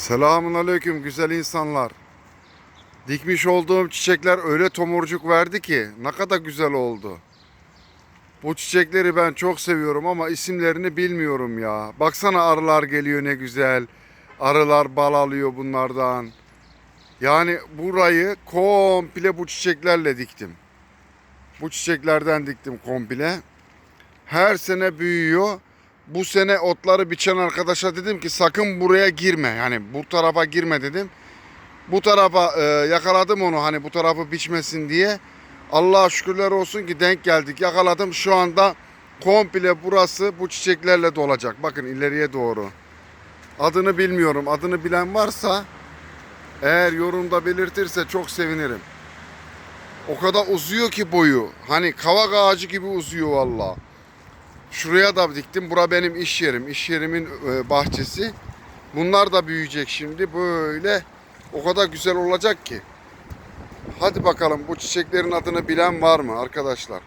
Selamun aleyküm güzel insanlar. Dikmiş olduğum çiçekler öyle tomurcuk verdi ki ne kadar güzel oldu. Bu çiçekleri ben çok seviyorum ama isimlerini bilmiyorum ya. Baksana arılar geliyor ne güzel. Arılar bal alıyor bunlardan. Yani burayı komple bu çiçeklerle diktim. Bu çiçeklerden diktim komple. Her sene büyüyor. Bu sene otları biçen arkadaşa dedim ki sakın buraya girme. Yani bu tarafa girme dedim. Bu tarafa e, yakaladım onu hani bu tarafı biçmesin diye. Allah'a şükürler olsun ki denk geldik. Yakaladım şu anda komple burası bu çiçeklerle dolacak. Bakın ileriye doğru. Adını bilmiyorum. Adını bilen varsa eğer yorumda belirtirse çok sevinirim. O kadar uzuyor ki boyu. Hani kavak ağacı gibi uzuyor valla. Şuraya da diktim. Bura benim iş yerim. İş yerimin e, bahçesi. Bunlar da büyüyecek şimdi. Böyle o kadar güzel olacak ki. Hadi bakalım bu çiçeklerin adını bilen var mı arkadaşlar?